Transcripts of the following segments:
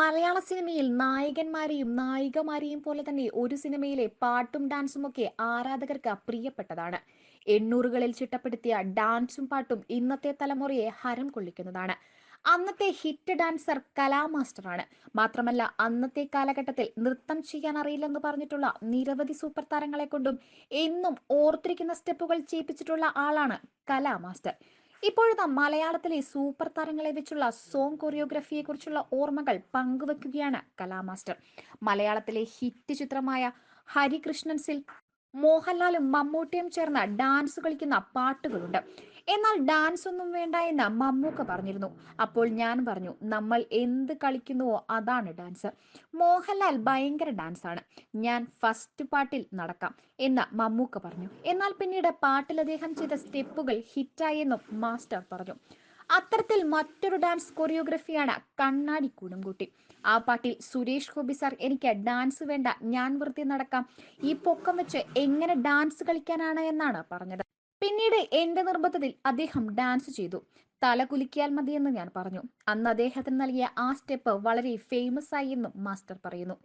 മലയാള സിനിമയിൽ നായകന്മാരെയും നായികമാരെയും പോലെ തന്നെ ഒരു സിനിമയിലെ പാട്ടും ഡാൻസും ഒക്കെ ആരാധകർക്ക് പ്രിയപ്പെട്ടതാണ്. എണ്ണൂറുകളിൽ ചിട്ടപ്പെടുത്തിയ ഡാൻസും പാട്ടും ഇന്നത്തെ തലമുറയെ ഹരം കൊള്ളിക്കുന്നതാണ്. അന്നത്തെ ഹിറ്റ് ഡാൻസർ കലാമാസ്റ്ററാണ്. മാത്രമല്ല അന്നത്തെ കാലഘട്ടത്തിൽ നൃത്തം ചെയ്യാൻ അറിയില്ലെന്ന് പറഞ്ഞിട്ടുള്ള നിരവധി സൂപ്പർ താരങ്ങളെ കൊണ്ടും എന്നും ഓർത്തിരിക്കുന്ന സ്റ്റെപ്പുകൾ ചെയ്യിപ്പിച്ചിട്ടുള്ള ആളാണ് കലാമാസ്റ്റർ. ഇപ്പോഴത്തെ മലയാളത്തിലെ സൂപ്പർ താരങ്ങളെ വെച്ചുള്ള സോങ് കൊറിയോഗ്രഫിയെ കുറിച്ചുള്ള ഓർമ്മകൾ പങ്കുവെക്കുകയാണ് കലാമാസ്റ്റർ. മലയാളത്തിലെ ഹിറ്റ് ചിത്രമായ ഹരികൃഷ്ണൻസിൽ മോഹൻലാലും മമ്മൂട്ടിയും ചേർന്ന് ഡാൻസ് കളിക്കുന്ന പാട്ടുകളുണ്ട്. എന്നാൽ ഡാൻസ് ഒന്നും വേണ്ട എന്ന് മമ്മൂക്ക പറഞ്ഞിരുന്നു. അപ്പോൾ ഞാൻ പറഞ്ഞു നമ്മൾ എന്ത് കളിക്കുന്നുവോ അതാണ് ഡാൻസ് മോഹൻലാൽ ഭയങ്കര ഡാൻസ് ആണ്. ഞാൻ ഫസ്റ്റ് പാട്ടിൽ നടക്കാം എന്ന് മമ്മൂക്ക പറഞ്ഞു. എന്നാൽ പിന്നീട് പാട്ടിൽ അദ്ദേഹം ചെയ്ത സ്റ്റെപ്പുകൾ ഹിറ്റായെന്നും മാസ്റ്റർ പറഞ്ഞു. അത്തരത്തിൽ മറ്റൊരു ഡാൻസ് കൊറിയോഗ്രഫിയാണ് കണ്ണാടി കൂടുംകൂട്ടി. ആ പാട്ടിൽ സുരേഷ് ഗോപി സാർ എനിക്ക് ഡാൻസ് വേണ്ട ഞാൻ വൃത്തി നടക്കാം. ഈ പൊക്കം വെച്ച് എങ്ങനെ ഡാൻസ് കളിക്കാനാണ് എന്നാണ് പറഞ്ഞത്. പിന്നീട് എന്റെ നിർബന്ധത്തിൽ അദ്ദേഹം ഡാൻസ് ചെയ്തു. തല കുലുക്കിയാൽ മതിയെന്ന് ഞാൻ പറഞ്ഞു. അന്ന് അദ്ദേഹത്തിന് നൽകിയ ആ സ്റ്റെപ്പ് വളരെ ഫേമസ് ആയി എന്നും മാസ്റ്റർ പറയുന്നു.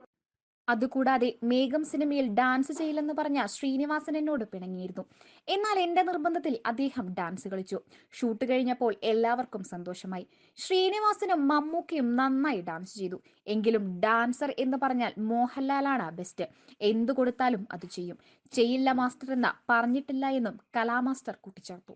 അതുകൂടാതെ മേഘം സിനിമയിൽ ഡാൻസ് ചെയ്യില്ലെന്ന് പറഞ്ഞ ശ്രീനിവാസൻ എന്നോട് പിണങ്ങിയിരുന്നു. എന്നാൽ എന്റെ നിർബന്ധത്തിൽ അദ്ദേഹം ഡാൻസ് കളിച്ചു. ഷൂട്ട് കഴിഞ്ഞപ്പോൾ എല്ലാവർക്കും സന്തോഷമായി. ശ്രീനിവാസനും മമ്മൂക്കയും നന്നായി ഡാൻസ് ചെയ്തു. എങ്കിലും ഡാൻസർ എന്ന് പറഞ്ഞാൽ മോഹൻലാലാണ് ബെസ്റ്റ് എന്തു കൊടുത്താലും അത് ചെയ്യും. ചെയ്യില്ല മാസ്റ്റർ എന്ന പറഞ്ഞിട്ടില്ല എന്നും കലാമാസ്റ്റർ കൂട്ടിച്ചേർത്തു.